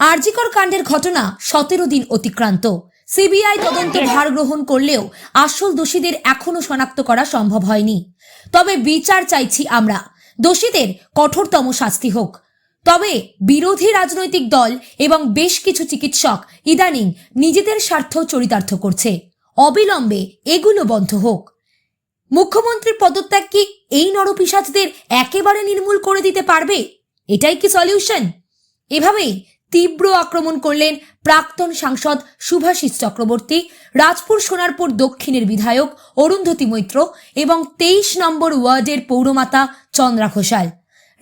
আরজিকর কাণ্ডের ঘটনা সতেরো দিন অতিক্রান্ত। সিবিআই তদন্ত ভার গ্রহণ করলেও আসল দোষীদের এখনও শনাক্ত করা সম্ভব হয়নি। তবে বিচার চাইছি আমরা। দোষীদের কঠোরতম শাস্তি হোক। তবে বিরোধী রাজনৈতিক দল এবং বেশ কিছু চিকিৎসক ইদানিং নিজেদের স্বার্থ চরিতার্থ করছে। অবিলম্বে এগুলো বন্ধ হোক। মুখ্যমন্ত্রীর পদত্যাগ কি এই নরপিসাচদের একেবারে নির্মূল করে দিতে পারবে? এটাই কি সলিউশন এভাবেই তীব্র আক্রমণ করলেন প্রাক্তন সাংসদ শুভাশিস চক্রবর্তী, রাজপুর সোনারপুর দক্ষিণের বিধায়ক অরুন্ধতী মৈত্র এবং তেইশ নম্বর ওয়ার্ডের পৌরমাতা চন্দ্রা ঘোষাল।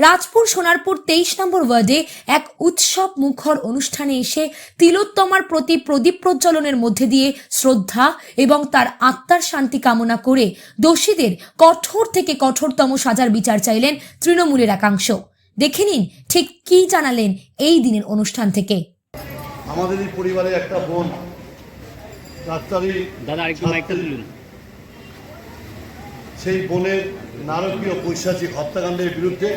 রাজপুর সোনারপুর তেইশ নম্বর ওয়ার্ডে এক উৎসব মুখর অনুষ্ঠানে এসে তিলোত্তমার প্রতি প্রদীপ প্রজ্বলনের মধ্যে দিয়ে শ্রদ্ধা এবং তার আত্মার শান্তি কামনা করে দোষীদের কঠোর থেকে কঠোরতম সাজার বিচার চাইলেন তৃণমূলের একাংশ। দেখে নিন ঠিক কি জানালেন এই দিনের অনুষ্ঠান থেকে। আমাদেরই পরিবারের একটা বোন ডাক্তারি দাদা আরেকটু মাইকটা তুলুন। সেই বোনের নারকীয় পৈশাচিক হত্যাকাণ্ডের বিরুদ্ধে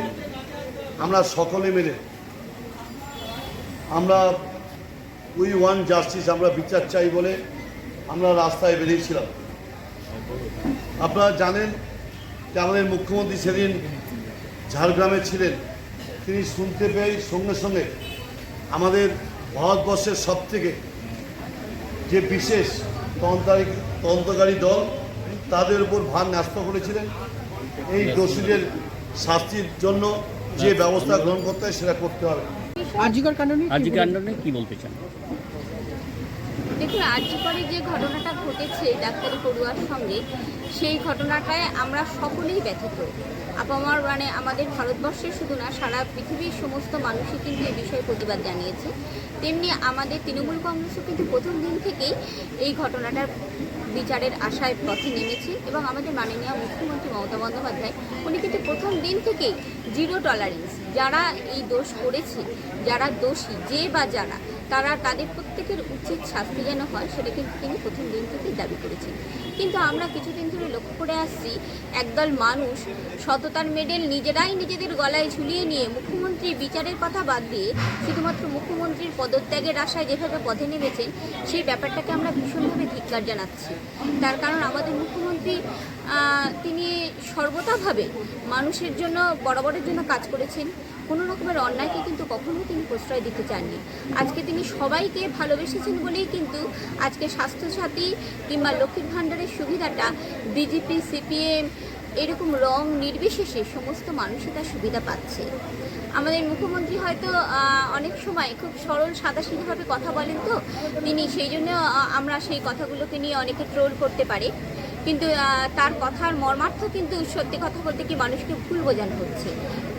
আমরা সকলে মিলে আমরা উই ওয়ান জাস্টিস আমরা বিচার চাই বলে আমরা রাস্তায় বেরিয়েছিলাম। আপনারা জানেন যে আমাদের মুখ্যমন্ত্রী সেদিন ঝাড়গ্রামে ছিলেন। তিনি শুনতে পেয়ে সঙ্গে সঙ্গে আমাদের ভারতবর্ষের সব থেকে যে বিশেষ তদন্তকারী তদন্তকারী দল তাদের উপর ভার ন্যস্ত করেছিলেন। এই দোষীদের শাস্তির জন্য যে ব্যবস্থা গ্রহণ করতে হয় সেটা করতে হবে। কাণ্ড নিয়ে কি বলতে চান? দেখুন আর্যিকরে যে ঘটনাটা ঘটেছে ডাক্তারি পড়ুয়ার সঙ্গে সেই ঘটনাটায় আমরা সকলেই ব্যথিত। আপামার মানে আমাদের ভারতবর্ষে শুধু না, সারা পৃথিবীর সমস্ত মানুষই কিন্তু এই বিষয়ে প্রতিবাদ জানিয়েছে। তেমনি আমাদের তৃণমূল কংগ্রেসও কিন্তু প্রথম দিন থেকেই এই ঘটনাটার বিচারের আশায় পথে নেমেছে এবং আমাদের মাননীয় মুখ্যমন্ত্রী মমতা বন্দ্যোপাধ্যায়, উনি কিন্তু প্রথম দিন থেকেই জিরো টলারেন্স যারা এই দোষ করেছে, যারা দোষী, যে বা যারা তারা তাদের প্রত্যেকের উচিত শাস্তি যেন হয়, সেটা কিন্তু তিনি প্রথম দিন থেকেই দাবি করেছেন। কিন্তু আমরা কিছুদিন ধরে লক্ষ্য করে আসছি, একদল মানুষ সততার মেডেল নিজেরাই নিজেদের গলায় ঝুলিয়ে নিয়ে মুখ্যমন্ত্রী বিচারের কথা বাদ দিয়ে শুধুমাত্র মুখ্যমন্ত্রীর পদত্যাগের আশায় যেভাবে পথে নেমেছেন, সেই ব্যাপারটাকে আমরা ভীষণভাবে ধিক্কার জানাচ্ছি। তার কারণ আমাদের মুখ্যমন্ত্রী তিনি সর্বতাভাবে মানুষের জন্য, বরাবরের জন্য কাজ করেছেন। কোনো রকমের অন্যায়কে কিন্তু কখনোই তিনি প্রশ্রয় দিতে চাননি। আজকে তিনি সবাইকে ভালোবেসেছেন বলেই কিন্তু আজকে স্বাস্থ্যসাথী কিংবা লক্ষ্মীর ভাণ্ডারের সুবিধাটা বিজেপি, সিপিএম এরকম রং নির্বিশেষে সমস্ত মানুষই তার সুবিধা পাচ্ছে। আমাদের মুখ্যমন্ত্রী হয়তো অনেক সময় খুব সরল, সাদাসিধাভাবে কথা বলেন তো। তিনি সেই জন্য আমরা সেই কথাগুলোকে নিয়ে অনেকে ট্রোল করতে পারে। কিন্তু তার কথার মর্মার্থ কিন্তু সত্যি কথা বলতে কি মানুষকে ভুল বোঝানো হচ্ছে।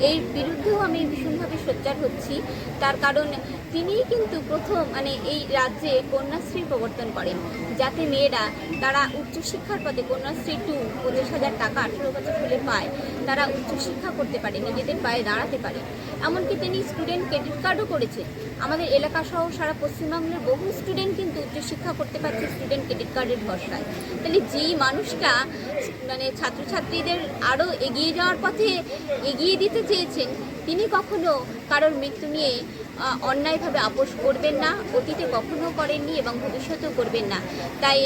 এর বিরুদ্ধেও আমি ভীষণভাবে সোচ্চার হচ্ছি। তার কারণ, তিনিই কিন্তু প্রথম মানে এই রাজ্যে কন্যাশ্রী প্রবর্তন করেন। যাতে মেয়েরা, তারা উচ্চশিক্ষার পথে কন্যাশ্রী টু পঁচিশ হাজার টাকা আঠেরো বছর হলে পায়, তারা উচ্চশিক্ষা করতে পারে, নিজেদের পায়ে দাঁড়াতে পারে। এমনকি তিনি স্টুডেন্ট ক্রেডিট কার্ডও করেছেন। আমাদের এলাকা সহ সারা পশ্চিমবঙ্গের বহু স্টুডেন্ট কিন্তু উচ্চশিক্ষা করতে পারছে স্টুডেন্ট ক্রেডিট কার্ডের ভরসায়। তাহলে যেই মানুষটা মানে ছাত্রছাত্রীদের আরও এগিয়ে যাওয়ার পথে এগিয়ে দিতে চেয়েছেন, তিনি কখনো কারোর মৃত্যু নিয়ে অন্যায়ভাবে আপোষ করবেন না, অতীতে কখনো করেননি এবং ভবিষ্যতেও করবেন না। তাই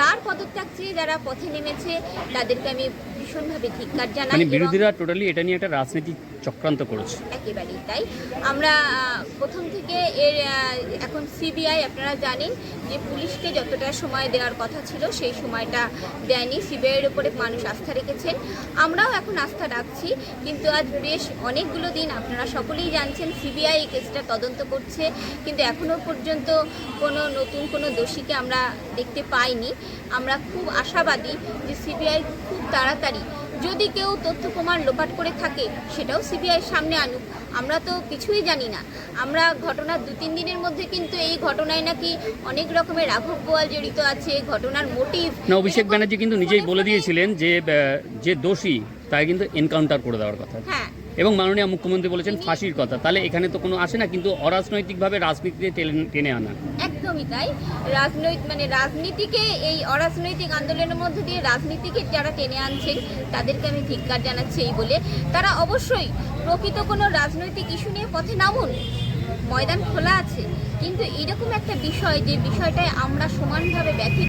তার পদত্যাগ চেয়ে যারা পথে নেমেছে, তাদেরকে আমি ভীষণভাবে ধিক্কার জানাই মানে বিরোধীরা টোটালি এটা নিয়ে একটা রাজনীতি চক্রান্ত করেছে। একেবারেই তাই। আমরা প্রথম থেকে এর এখন সিবিআই আপনারা জানেন যে পুলিশকে যতটা সময় দেওয়ার কথা ছিল সেই সময়টা দেয়নি। সিবিআইয়ের উপরে মানুষ আস্থা রেখেছেন। আমরাও এখন আস্থা রাখছি কিন্তু আজ বেশ অনেকগুলো দিন আপনারা সকলেই জানছেন সিবিআই এই কেসটা তদন্ত করছে কিন্তু এখনও পর্যন্ত কোনো নতুন কোনো দোষীকে আমরা দেখতে পাইনি। আমরা খুব আশাবাদী যে সিবিআই খুব তাড়াতাড়ি যদি কেউ তথ্য প্রমাণ লোপাট করে থাকে সেটাও সিবিআইয়ের সামনে আনুক। আমরা তো কিছুই জানি না। আমরা ঘটনার দু তিন দিনের মধ্যে কিন্তু এই ঘটনায় নাকি অনেক রকমের রাঘব গোয়াল জড়িত আছে ঘটনার মোটিভ না অভিষেক ব্যানার্জি কিন্তু নিজেই বলে দিয়েছিলেন যে যে দোষী তাই কিন্তু এনকাউন্টার করে দেওয়ার কথা। হ্যাঁ এবং মাননীয় মুখ্যমন্ত্রী বলেছেন ফাঁসির কথা। তাহলে এখানে তো কোনো আসে না, কিন্তু অরাজনৈতিকভাবে রাজনীতিতে টেনে- আনা। একদমই তাই। রাজনৈতিক মানে রাজনীতিকে, এই অরাজনৈতিক আন্দোলনের মধ্যে দিয়ে রাজনীতিকে যারা টেনে আনছেন তাদেরকে আমি ধিক্কার জানাচ্ছি এই বলে। তারা অবশ্যই প্রকৃত কোনো রাজনৈতিক ইস্যু নিয়ে পথে নামুন। ময়দান খোলা আছে। কিন্তু এরকম একটা বিষয়, যে বিষয়টায় আমরা সমানভাবে ব্যথিত